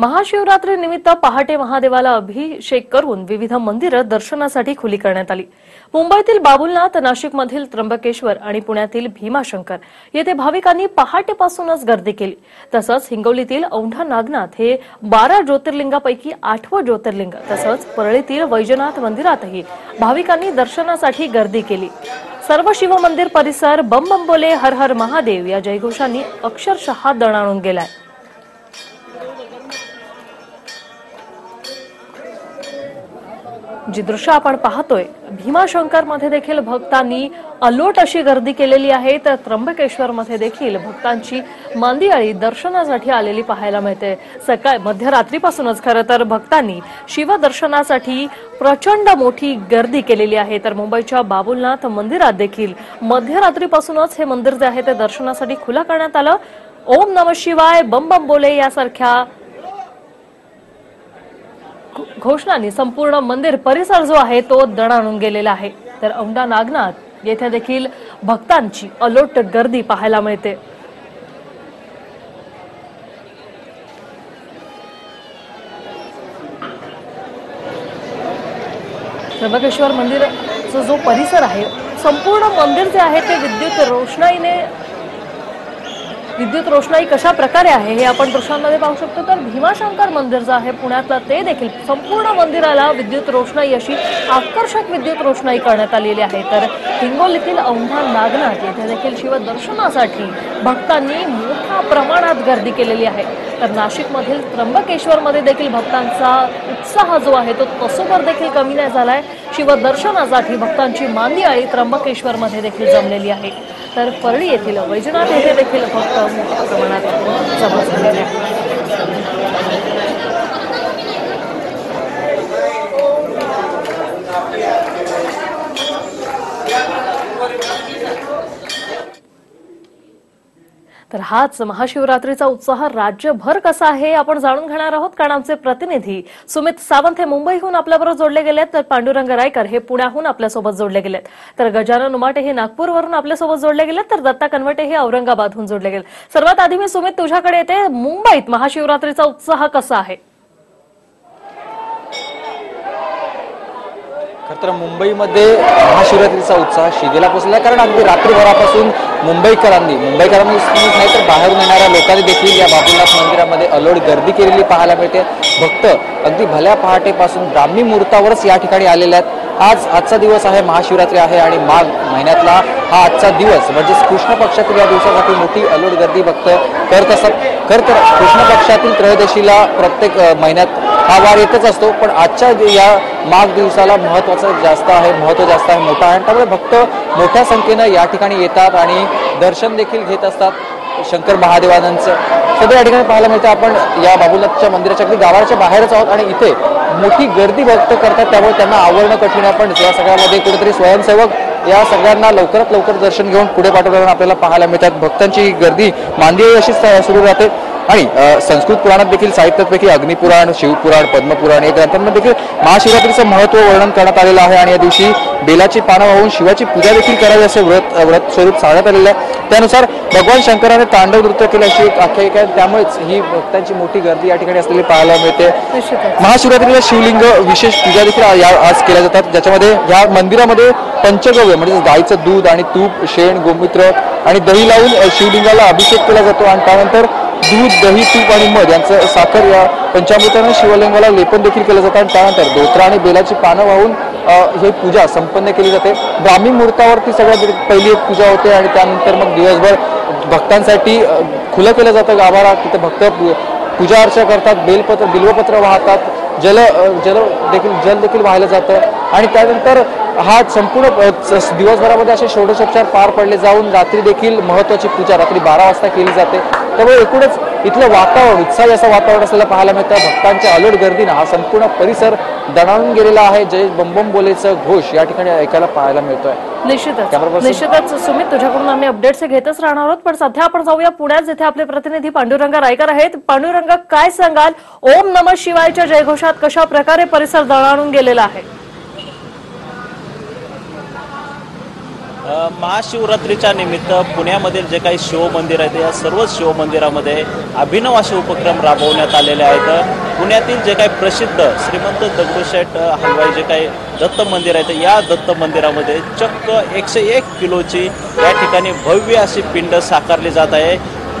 महाशिवरात्री निमित्त पहाटे महादेवाला अभिषेक करून विविध मंदिरं दर्शनासाठी खुली करण्यात आली. मुंबईतील बाबुलनाथ नाशिकमधील त्र्यंबकेश्वर आणि पुण्यातील भीमाशंकर येथे भाविकांनी पहाटेपासूनच गर्दी केली. तसंच हिंगोलीतील औंढा नागनाथ हे बारा ज्योतिर्लिंगापैकी आठवं ज्योतिर्लिंग. तसंच परळीतील वैजनाथ मंदिरातही भाविकांनी दर्शनासाठी गर्दी केली. सर्व शिवमंदिर परिसर बम बंबोले हर हर महादेव या जयघोषांनी अक्षरशः दणाणून गेलाय. जी दृश्य आपण पाहतोय भीमाशंकरमध्ये देखील भक्तांनी अलोट अशी गर्दी केलेली आहे. तर त्र्यंबकेश्वर मध्ये देखील भक्तांची मांदियाळी दर्शनासाठी आलेली पाहायला मिळते. सकाळ मध्यरात्रीपासूनच खरं तर भक्तांनी शिवदर्शनासाठी प्रचंड मोठी गर्दी केलेली आहे. तर मुंबईच्या बाबुलनाथ मंदिरात देखील मध्यरात्रीपासूनच हे मंदिर जे आहे ते दर्शनासाठी खुलं करण्यात आलं. ओम नम शिवाय बम बम बोले यासारख्या घोषणांनी संपूर्ण मंदिर परिसर जो आहे तो दणाणून गेलेला आहे. तर औंढा नागनाथ येथे देखील भक्तांची अलोट गर्दी पाहायला मिळते. त्र्यंबकेश्वर मंदिरचा जो परिसर आहे संपूर्ण मंदिर जे आहे ते विद्युत रोषणाईने विद्युत रोषणाई कशा प्रकारे आहे हे आपण दृश्यांमध्ये पाहू शकतो. तर भीमाशंकर मंदिर जे आहे पुण्यातलं ते देखील संपूर्ण मंदिराला विद्युत रोषणाई अशी आकर्षक विद्युत रोषणाई करण्यात आलेली आहे. तर हिंगोलीतील औंढा नागनाथ येथे देखील शिवदर्शनासाठी भक्तांनी मोठ्या प्रमाणात गर्दी केलेली आहे. तर नाशिकमधील त्र्यंबकेश्वरमध्ये देखील भक्तांचा उत्साह जो आहे तो तसोबर देखील कमी नाही झाला आहे शिवदर्शनासाठी भक्तांची मांदी आळी त्र्यंबकेश्वरमध्ये देखील जमलेली आहे. तर परळी येथील वैजनाथ येथे देखील फक्त मोठ्या प्रमाणात जमा झालेले तर हाच महाशिवरात्रीचा उत्साह राज्यभर कसा आहे आपण जाणून घेणार आहोत. कारण आमचे प्रतिनिधी सुमित सावंत हे मुंबईहून आपल्याबरोबर जोडले गेलेत तर पांडुरंग रायकर हे पुण्याहून आपल्यासोबत जोडले गेलेत. तर गजानन उमाटे हे नागपूरवरून आपल्यासोबत जोडले गेलेत तर दत्ता कनवटे हे औरंगाबादहून जोडले गेले सर्वात आधी मी सुमित तुझ्याकडे येते. मुंबईत महाशिवरात्रीचा उत्साह कसा आहे? खरं तर मुंबईमध्ये महाशिवरात्रीचा उत्साह शिगेला पोचला कारण अगदी रात्रीभरापासून मुंबईकरांनी. मुंबईकरांनी नाही तर बाहेरून येणाऱ्या लोकांनी देखील या बाबुलनाथ मंदिरामध्ये अलोड गर्दी केलेली पाहायला मिळते. भक्त अगदी भल्या पहाटेपासून ब्राह्मी मुहूर्तावरच या ठिकाणी आलेल्या आहेत. आज आजचा दिवस आहे महाशिवरात्री आहे आणि माघ महिन्यातला हा आजचा दिवस. म्हणजेच कृष्ण पक्षातील या दिवसासाठी मोठी अलोट गर्दी भक्त करत असतात खरं तर कृष्ण पक्षातील त्रयोदशीला प्रत्येक महिन्यात हा वार येतच असतो. पण आजच्या या माघ दिवसाला महत्त्वाचं जास्त आहे महत्त्व जास्त आहे मोठं आहे. आणि त्यामुळे भक्त मोठ्या संख्येनं या ठिकाणी येतात आणि दर्शन देखील घेत असतात. शंकर महादेवानंदचं. सध्या या ठिकाणी पाहायला मिळतं. आपण या बाबुलनाथच्या मंदिराच्या अगदी गावाच्या बाहेरच आहोत आणि इथे मोठी गर्दी भक्त करतात. त्यामुळे त्यांना आवडणं कठीण आहे. पण या सगळ्यामध्ये कुठेतरी स्वयंसेवक या सगळ्यांना लवकरात लवकर दर्शन घेऊन पुढे पाठवताना आपल्याला पाहायला मिळतात. भक्तांची ही गर्दी मांदियाळी अशीच सुरू राहते. आणि संस्कृत पुराणात देखील साहित्यापैकी अग्निपुराण शिवपुराण पद्मपुराण या ग्रंथांमध्ये देखील महाशिवरात्रीचं महत्त्व वर्णन करण्यात आलेलं आहे आणि या दिवशी बेलाची पानं वाहून शिवाची पूजा देखील करावी असे व्रत व्रत स्वरूप सांगण्यात आलेलं आहे. त्यानुसार भगवान शंकराने तांडव नृत्य केलं अशी एक आख्यायिका आहे. त्यामुळेच ही भक्तांची मोठी गर्दी या ठिकाणी असलेली पाहायला मिळते. महाशिवरात्रीला शिवलिंग विशेष पूजा देखील या आज केल्या जातात. ज्याच्यामध्ये या मंदिरामध्ये पंचगव्य म्हणजे गाईचं दूध आणि तूप शेण गोमूत्र आणि दही लावून शिवलिंगाला अभिषेक केला जातो. आणि त्यानंतर दूध दही तूप आणि मध यांचं साखर या पंचामृतानं शिवलिंगाला लेपन देखील केलं जातं. आणि त्यानंतर धोत्रा आणि बेलाची पानं वाहून ही पूजा संपन्न केली जाते. ब्राह्मी मुहूर्तावरती सगळ्यात पहिली एक पूजा होते आणि त्यानंतर मग दिवसभर भक्तांसाठी खुलं केलं जातं गाभारा. तिथे भक्त पूजा अर्चा करतात बेलपत्र बिल्वपत्र वाहतात. जल जल देखील जल देखील वाहिलं जातं. आणि त्यानंतर हा संपूर्ण दिवसभरामध्ये असे षोडशोपचार पार पडले जाऊन रात्री देखील महत्वाची पूजा रात्री बारा वाजता केली जाते. त्यामुळे एकूणच इथलं वातावरण उत्साही असं वातावरण असलेलं पाहायला मिळतं. भक्तांच्या अलोट गर्दीनं हा संपूर्ण परिसर दणाणून गेलेला आहे. जय बंबम बोलेचं घोष या ठिकाणी ऐकायला पाहायला मिळतोय. निश्चितच. निश्चितच सुमित तुझ्याकडून आम्ही अपडेट्स घेतच राहणार आहोत पण सध्या आपण जाऊया पुण्यात जिथे आपले प्रतिनिधी पांडुरंग रायकर आहेत. पांडुरंग काय सांगाल? ओम नम शिवायच्या जयघोषात कशा प्रकारे परिसर दणाणून गेलेला आहे? महाशिवरात्रीच्या निमित्त पुण्यामधील जे काही शिवमंदिर आहेत या सर्व शिवमंदिरामध्ये अभिनव असे उपक्रम राबवण्यात आलेले आहेत. पुण्यातील जे काही प्रसिद्ध श्रीमंत दगडूशेठ हलवाई जे काही दत्त मंदिर आहे या दत्त मंदिरामध्ये चक्क एकशे एक किलोची या ठिकाणी भव्य अशी पिंड साकारली जात आहे.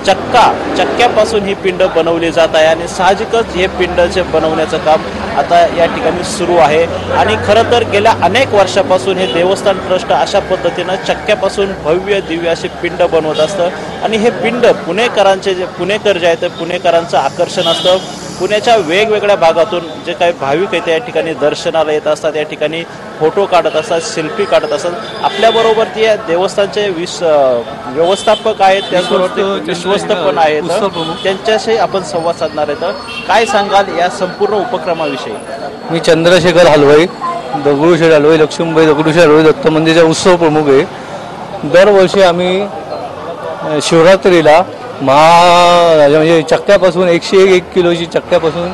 चक्का चक्क्यापासून ही पिंड बनवली जात आहे आणि साहजिकच हे पिंड जे बनवण्याचं काम आता या ठिकाणी सुरू आहे. आणि खरं तर गेल्या अनेक वर्षापासून हे देवस्थान ट्रस्ट अशा पद्धतीनं चक्क्यापासून भव्य दिव्य अशी पिंड बनवत असतं. आणि हे पिंड पुणेकरांचे जे पुणेकर जे आहेत ते पुणेकरांचं आकर्षण असतं. पुण्याच्या वेगवेगळ्या भागातून जे काही भाविक आहेत त्या ठिकाणी दर्शनाला येत असतात या ठिकाणी फोटो काढत असतात सेल्फी काढत असतात. आपल्याबरोबर ते देवस्थानचे विस व्यवस्थापक आहेत त्याचबरोबर ते विश्वस्त पण आहेत. त्यांच्याशी आपण संवाद साधणार आहेत. काय सांगाल या संपूर्ण उपक्रमाविषयी? मी चंद्रशेखर हलवाई दगडूशेठ हलवाई लक्ष्मीबाई दगडूशेठ हलवाई दत्त मंदिरचा उत्सव प्रमुख आहे. दरवर्षी आम्ही शिवरात्रीला महा म्हणजे चक्क्यापासून एकशे एक एक किलोची चक्क्यापासून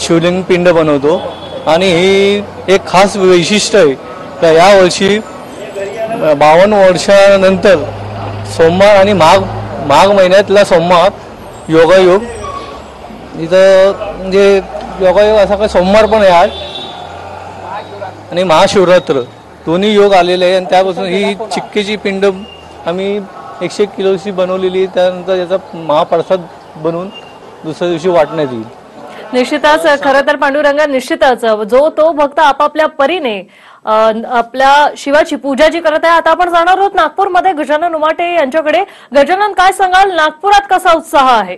शिवलिंग पिंड बनवतो. आणि ही एक खास वैशिष्ट्य आहे तर यावर्षी बावन्न वर्षानंतर सोमवार आणि माघ माघ महिन्यातला सोमवार योगायोग. इथं म्हणजे योगायोग असा काय सोमवार पण आहे आज. आणि महाशिवरात्र. दोन्ही योग आलेले आहे आणि त्यापासून ही चिक्केची पिंड आम्ही एकशे एक किलोची बनवलेली त्यानंतर याचा महाप्रसाद बनवून दुसऱ्या दिवशी वाटण्यात येईल. निश्चितच खरं तर पांडुरंगा निश्चितच जो तो भक्त आपापल्या परीने आपल्या शिवाची पूजा जी करत आहे आता आपण जाणार आहोत नागपूरमध्ये. गजानन उमाटे यांच्याकडे. गजानन काय सांगाल? नागपुरात कसा उत्साह आहे?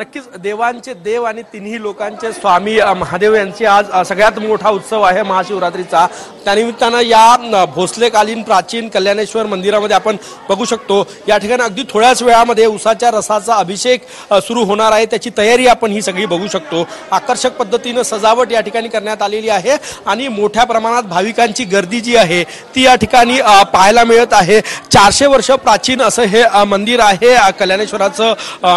नक्कीच देवांचे देव आणि तिन्ही लोकांचे स्वामी महादेव यांची आज सगळ्यात मोठा उत्सव आहे महाशिवरात्रीचा. त्यानिमित्तानं या भोसलेकालीन प्राचीन कल्याणेश्वर मंदिरामध्ये आपण बघू शकतो. या ठिकाणी अगदी थोड्याच वेळामध्ये उसाच्या रसाचा अभिषेक सुरू होणार आहे. त्याची तयारी आपण ही सगळी बघू शकतो. आकर्षक पद्धतीनं सजावट या ठिकाणी करण्यात आलेली आहे आणि मोठ्या प्रमाणात भाविकांची गर्दी जी आहे ती या ठिकाणी पाहायला मिळत आहे. चारशे वर्ष प्राचीन असं हे मंदिर आहे कल्याणेश्वराचं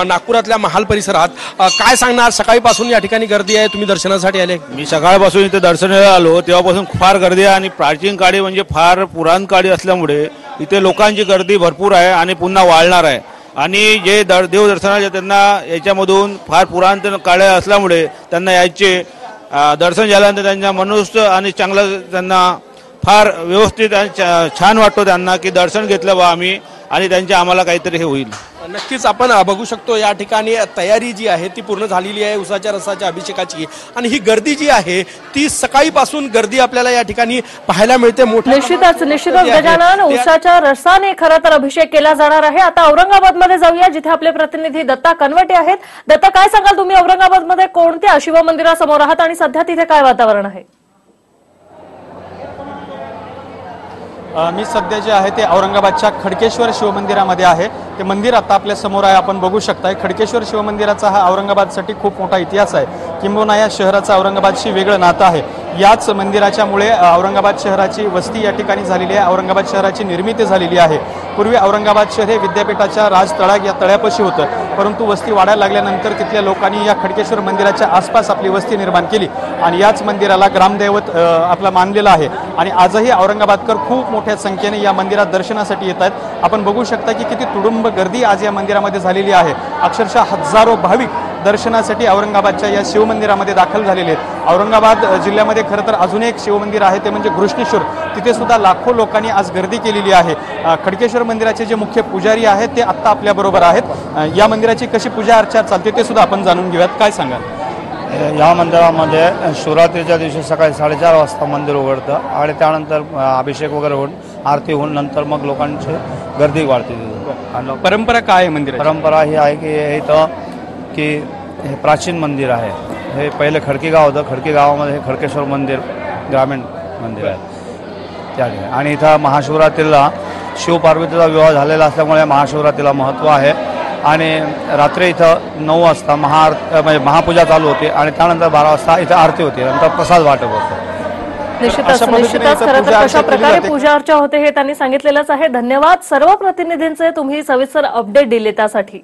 नागपुरातल्या महाल परिसर परिसरात काय सांगणार? सकाळीपासून या ठिकाणी गर्दी आहे. तुम्ही दर्शनासाठी आले. मी सकाळपासून इथे दर्शनाला आलो. तेव्हापासून फार गर्दी आहे आणि प्राचीन काळी म्हणजे फार पुराण काळी असल्यामुळे इथे लोकांची गर्दी भरपूर आहे आणि पुन्हा वाढणार आहे. आणि जे दर देवदर्शनाचे त्यांना याच्यामधून फार पुराण काळे असल्यामुळे त्यांना यायचे दर्शन झाल्यानंतर त्यांच्या मनुष्य आणि चांगलं त्यांना फार व्यवस्थित आणि छान वाटतो त्यांना की दर्शन घेतलं बा आम्ही. आणि त्यांच्या आम्हाला काहीतरी हे होईल. नक्कीच आपण बघू शकतो या ठिकाणी तयारी जी आहे ती पूर्ण झालेली आहे उसाच्या रसाच्या अभिषेकाची. आणि ही गर्दी जी आहे ती सकाळीपासून गर्दी आपल्याला या ठिकाणी पाहायला मिळते. मोठ्या निश्चितच निश्चितच. गजानन उसाच्या रसाने खरं तर अभिषेक केला जाणार आहे. आता औरंगाबादमध्ये जाऊया जिथे आपले प्रतिनिधी दत्ता कनवटे आहेत. दत्ता काय सांगाल तुम्ही? औरंगाबादमध्ये कोणत्या शिवमंदिरासमोर आहात आणि सध्या तिथे काय वातावरण आहे? मी सध्या जे आहे ते औरंगाबादच्या खडकेश्वर शिवमंदिरामध्ये आहे. ते मंदिर आता आपल्यासमोर आहे आपण बघू शकताय. खडकेश्वर शिवमंदिराचा हा औरंगाबादसाठी खूप मोठा इतिहास आहे. किंबहुना या शहराचं औरंगाबादशी वेगळं नातं आहे. याच मंदिराच्यामुळे औरंगाबाद शहराची वस्ती या ठिकाणी झालेली आहे औरंगाबाद शहराची निर्मिती झालेली आहे. पूर्वी औरंगाबाद शहर हे विद्यापीठाच्या राज तळाग या तळ्यापाशी होतं. परंतु वस्ती वाढायला लागल्यानंतर तिथल्या लोकांनी या खडकेश्वर मंदिराच्या आसपास आपली वस्ती निर्माण केली. आणि याच मंदिराला ग्रामदैवत आपला मानलेला आहे. आणि आजही औरंगाबादकर खूप मोठ्या संख्येने या मंदिरात दर्शनासाठी येत आहेत. आपण बघू शकता की किती तुडुंब गर्दी आज या मंदिरामध्ये झालेली आहे. अक्षरशः हजारो भाविक दर्शनासाठी औरंगाबादच्या या शिवमंदिरामध्ये दाखल झालेले आहेत. औरंगाबाद जिल्ह्यामध्ये खरं तर अजून एक शिवमंदिर आहे ते म्हणजे घृष्णेश्वर. तिथे सुद्धा लाखो लोकांनी आज गर्दी केलेली आहे. खडकेश्वर मंदिराचे जे मुख्य पुजारी आहेत ते आत्ता आपल्याबरोबर आहेत. या मंदिराची कशी पूजा अर्चा चालते ते सुद्धा आपण जाणून घेऊयात. काय सांगाल? या मंदिरामध्ये शिवरात्रीच्या दिवशी सकाळी साडेचार वाजता मंदिर उघडतं आणि त्यानंतर अभिषेक वगैरे होऊन आरती होऊन नंतर मग लोकांची गर्दी वाढते. परंपरा काय आहे मंदिर परंपरा ही आहे की इथं की हे प्राचीन मंदिर आहे. हे पहिले खडकी गाव होतं. खडकी गावामध्ये हे खडकेश्वर मंदिर ग्रामीण मंदिर आहे. त्या ठिकाणी. आणि इथं महाशिवरात्रीला शिवपार्वतीचा विवाह झालेला असल्यामुळे महाशिवरात्रीला महत्त्व आहे. आणि रात्री इथं नऊ वाजता महाआर म्हणजे महापूजा चालू होते आणि त्यानंतर बारा वाजता इथं आरती होते. नंतर प्रसाद वाटप होतं. निश्चितच निश्चितच. खरं तर कशा प्रकारे. पूजा अर्चा होते हे त्यांनी सांगितलेलंच आहे. धन्यवाद सर्व प्रतिनिधींचे. तुम्ही सविस्तर अपडेट दिले त्यासाठी.